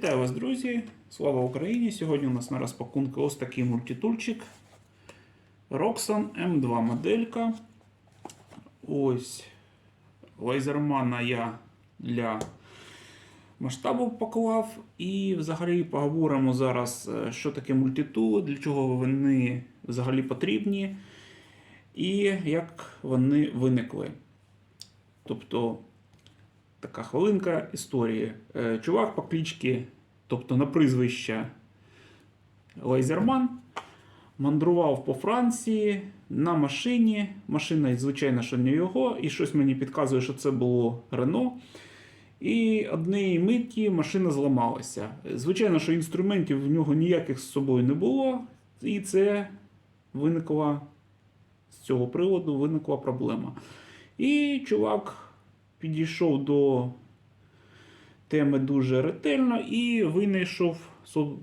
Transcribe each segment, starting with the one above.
Вітаю вас, друзі! Слава Україні! Сьогодні у нас на розпакунку ось такий мультитульчик. Roxxon M2 моделька. Ось лазермана я для масштабу поклав. І взагалі поговоримо зараз, е, що таке мультитули, для чого вони взагалі потрібні, і як вони виникли. Тобто така хвилинка історії. Е, Чувак по кличці, тобто на прізвище Лайзерман, мандрував по Франції на машині. Машина, звичайно, що не його, і щось мені підказує, що це було Рено. І однієї миті машина зламалася. Звичайно, що інструментів в нього ніяких з собою не було, і це виникла з цього приводу виникла проблема. І чувак підійшов до теми дуже ретельно і винайшов,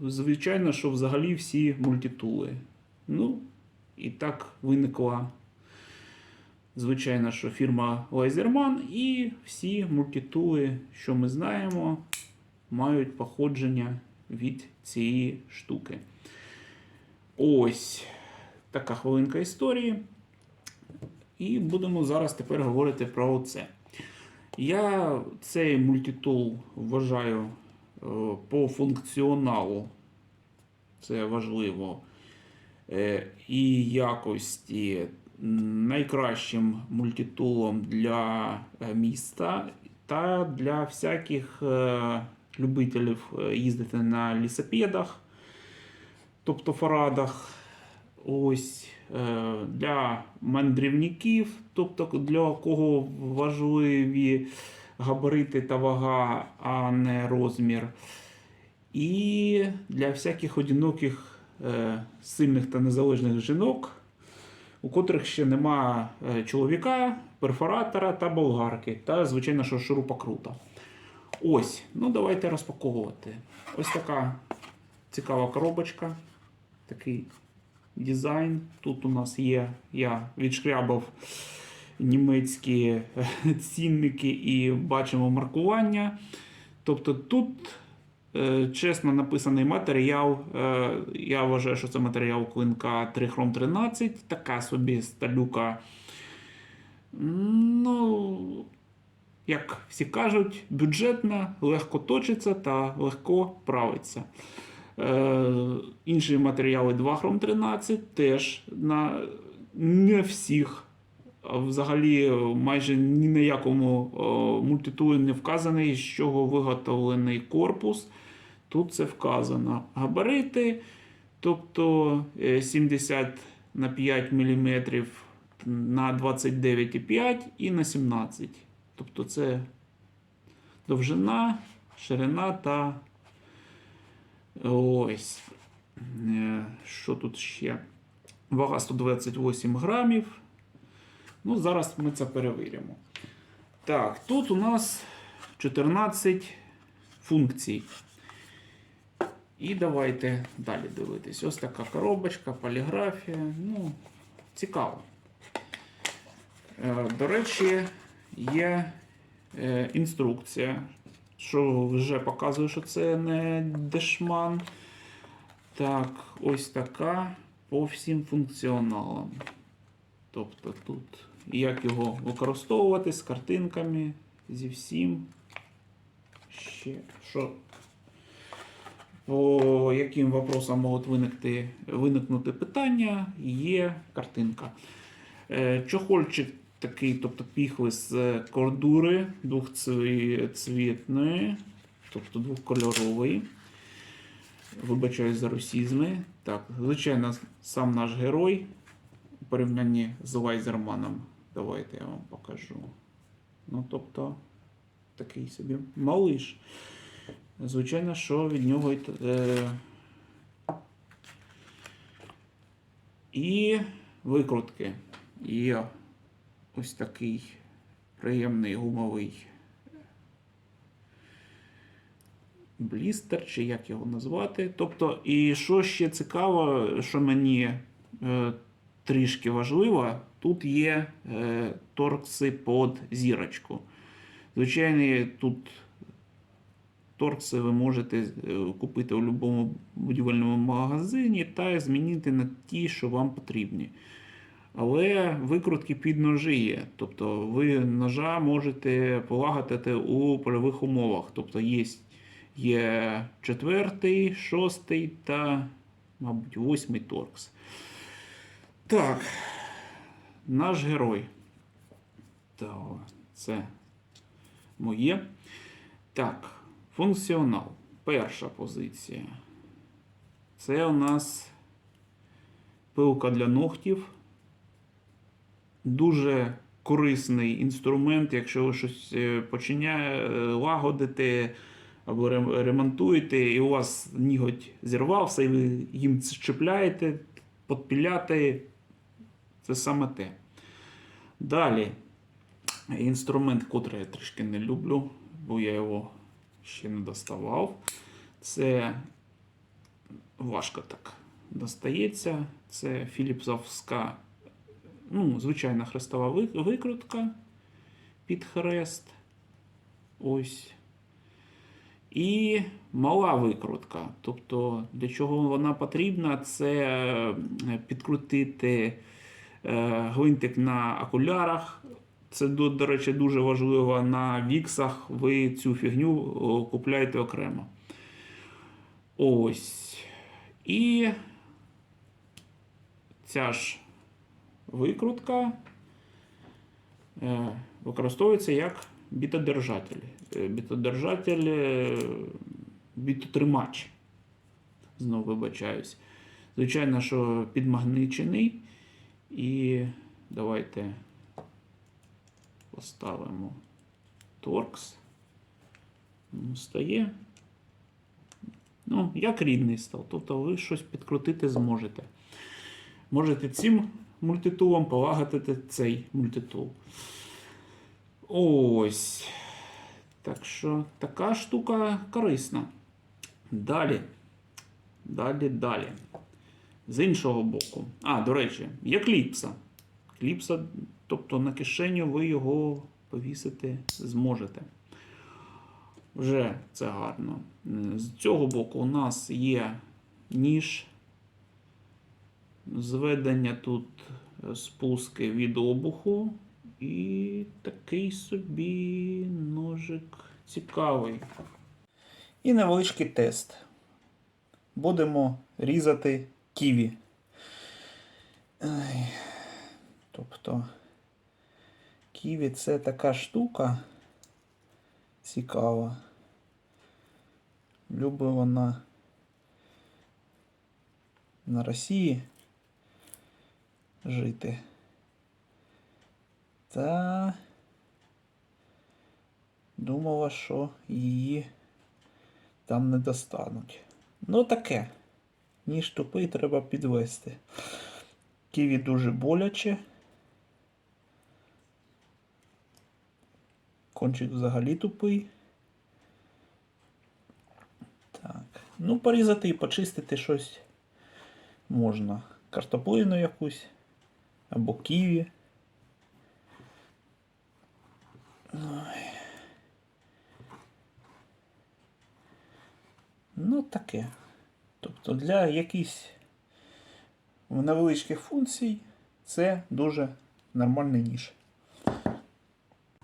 звичайно, що взагалі всі мультитули. Ну, і так виникла, звичайно, що фірма Лайзерман, і всі мультитули, що ми знаємо, мають походження від цієї штуки. Ось така хвилинка історії. І будемо зараз тепер говорити про це. Я цей мультитул вважаю е, по функціоналу, це важливо, е, і якості. Найкращим мультитулом для е, міста та для всяких любителів їздити на лісопедах, тобто фарадах. Ось для мандрівників, тобто для кого важливі габарити та вага, а не розмір. І для всяких одиноких е, сильних та незалежних жінок, у котрих ще нема е, чоловіка, перфоратора та болгарки, та, звичайно, що шурупокрута. Ось, ну давайте розпаковувати. Ось така цікава коробочка. Такий дизайн. Тут у нас є, я відшкрябав німецькі е, цінники і бачимо маркування. Тобто тут е, чесно написаний матеріал. Е, я вважаю, що це матеріал клинка 3 хром 13, така собі сталюка. Ну, як всі кажуть, бюджетна, легко точиться та легко правиться. Е, інші матеріали 2 хром 13 теж на не всіх. Взагалі, майже ні на якому мультитулі не вказаний, з чого виготовлений корпус. Тут це вказано. Габарити, тобто е, 70 на 5 мм на 29,5 і на 17. Тобто це довжина, ширина та Ось. Е, Що тут ще? Вага 128 грамів. Ну, зараз ми це перевіримо. Так, тут у нас 14 функцій. І давайте далі дивитись. Ось така коробочка, поліграфія. Ну, цікаво. Е, До речі, є е, інструкція, що вже показує, що це не дешман. Так, ось така по всім функціоналам. Тобто тут як його використовувати з картинками, зі всім. Ще що. По яким вопросам можуть виникти, виникнути питання, є картинка. Е, Чохольчик такий, тобто піхви з кордури двохцвітної, тобто двохкольоровий. Вибачаюсь за русізми. Так, звичайно, сам наш герой у порівнянні з Лайзерманом. Давайте я вам покажу. Ну, тобто, такий собі малиш. Звичайно, що від нього е, і викрутки. Є ось такий приємний гумовий блістер, чи як його назвати. Тобто, і що ще цікаво, що мені е, трішки важливо, тут є е, торкси під зірочку. Звичайно, тут торкси ви можете е, купити у будь-якому будівельному магазині та змінити на ті, що вам потрібні. Але викрутки під ножі є. Тобто ви ножа можете полагодити у польових умовах. Тобто є, є четвертий, шостий та, мабуть, восьмий торкс. Так, наш герой. Так, це моє. Так, функціонал. Перша позиція. Це у нас пилка для ногтів. Дуже корисний інструмент, якщо ви щось е, починяє лагодити або ремонтуєте, і у вас ніготь зірвався, і ви їм чіпляєте, підпіляти. Це саме те. Далі. Інструмент, котрий я трішки не люблю, бо я його ще не доставав. Це важко так достається. Це філіпсовська, ну, звичайна хрестова викрутка під хрест. Ось. І мала викрутка. Тобто, для чого вона потрібна, це е, підкрутити е, гвинтик на окулярах. Це, до, речі, дуже важливо на віксах. Ви цю фігню купляєте окремо. Ось. І ця ж викрутка е, використовується як бітодержатель. Е, Бітодержатель, е, бітотримач. Знову вибачаюсь. Звичайно, що підмагничений. І давайте поставимо торкс. Стає. Ну, як рідний став. Тобто ви щось підкрутити зможете. Можете цим мультитулом полагодити цей мультитул. Ось. Так що така штука корисна. Далі. Далі, далі. З іншого боку. А, до речі, є кліпса. Кліпса, тобто на кишеню ви його повісити зможете. Вже це гарно. З цього боку у нас є ніж. Зведення тут е, спуски від обуху. І такий собі ножик цікавий. І невеличкий тест. Будемо різати ківі. Тобто ківі це така штука цікава. Любить вона на Росії жити. Та думала, що її там не достануть. Ну таке. Ніж тупий треба підвести. Ківі дуже боляче. Кончик взагалі тупий. Так. Ну, порізати і почистити щось можна. Картоплину якусь. Або ківі. Ну, таке. Тобто для якихось невеличких функцій це дуже нормальний ніж.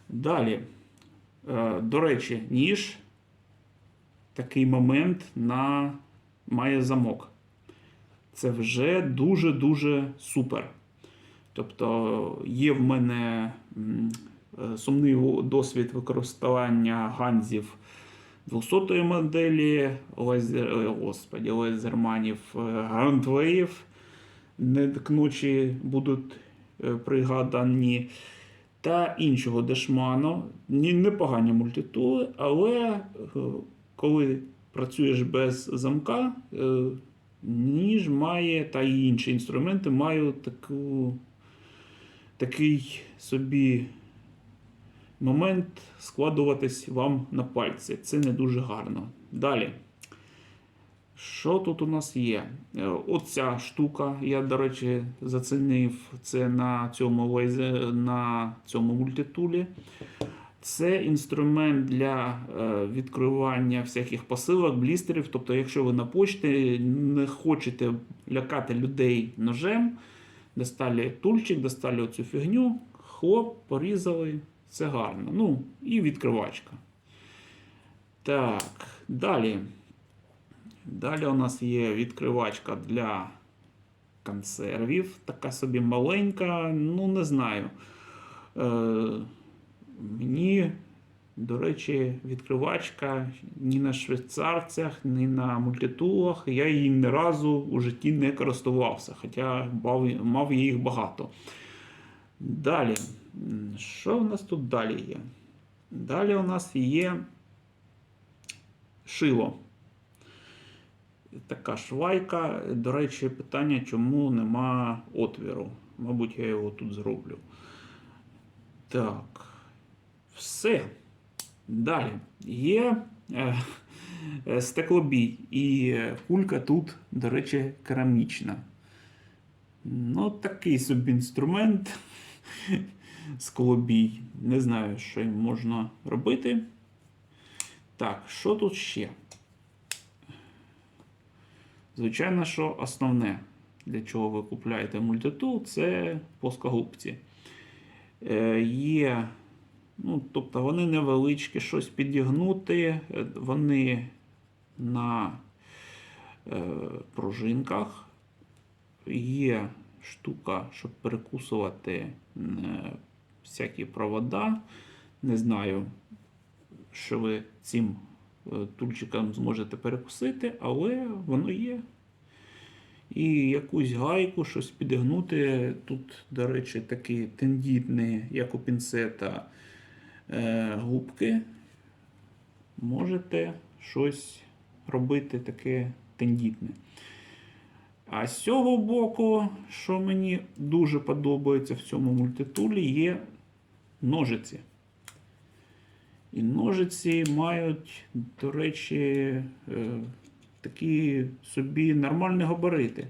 Далі. Е, До речі, ніж такий момент на має замок. Це вже дуже-дуже супер. Тобто є в мене е, сумний досвід використання ганзів 200-ї моделі, лазер, господі, лазерманів, е, грандвеїв. Неткнучі будуть е, пригадані. Та іншого дешману. Непогані мультитули, але е, коли працюєш без замка, е, ніж має, та й інші інструменти мають таку, такий собі момент складуватись вам на пальці. Це не дуже гарно. Далі. Що тут у нас є? Е, Оця штука, я, до речі, зацінив це на цьому, лайзе- на цьому мультитулі. Це інструмент для е, відкривання всяких посилок, блістерів. Тобто, якщо ви на почті не хочете лякати людей ножем, достали тульчик, достали оцю фігню, хлоп, порізали. Це гарно. Ну, і відкривачка. Так, далі. Далі у нас є відкривачка для консервів. Така собі маленька, ну не знаю. Е, мені, до речі, відкривачка ні на швейцарцях, ні на мультитулах. Я її ні разу у житті не користувався, хоча мав, їх багато. Далі. Що у нас тут далі є? Далі у нас є шило. Така швайка. До речі, питання, чому нема отвіру. Мабуть, я його тут зроблю. Так. Все. Далі. Є е, е, стеклобій. І кулька тут, до речі, керамічна. Ну, такий собі інструмент. Склобій. Не знаю, що їм можна робити. Так, що тут ще? Звичайно, що основне, для чого ви купуєте мультитул, це плоскогубці. Е, є, ну, тобто вони невеличкі, щось підігнути, е, вони на е, пружинках. Є штука, щоб перекусувати е, всякі провода. Не знаю, що ви цим е, тульчиком зможете перекусити, але воно є. І якусь гайку, щось підігнути. Тут, до речі, такі тендітні, як у пінцета, губки. Можете щось робити таке тендітне. А з цього боку, що мені дуже подобається в цьому мультитулі, є ножиці. І ножиці мають, до речі, е, такі собі нормальні габарити.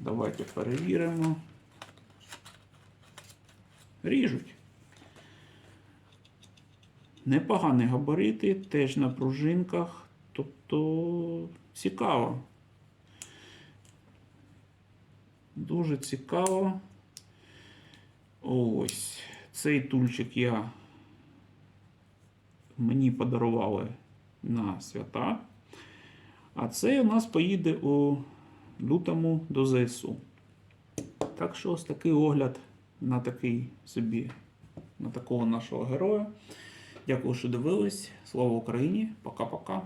Давайте перевіримо. Ріжуть. Непогані габарити, теж на пружинках. Тобто цікаво. Дуже цікаво. Ось. Цей тульчик я мені подарували на свята. А цей у нас поїде у лютому до ЗСУ. Так що ось такий огляд на такий собі, на такого нашого героя. Дякую, що дивились. Слава Україні! Пока-пока.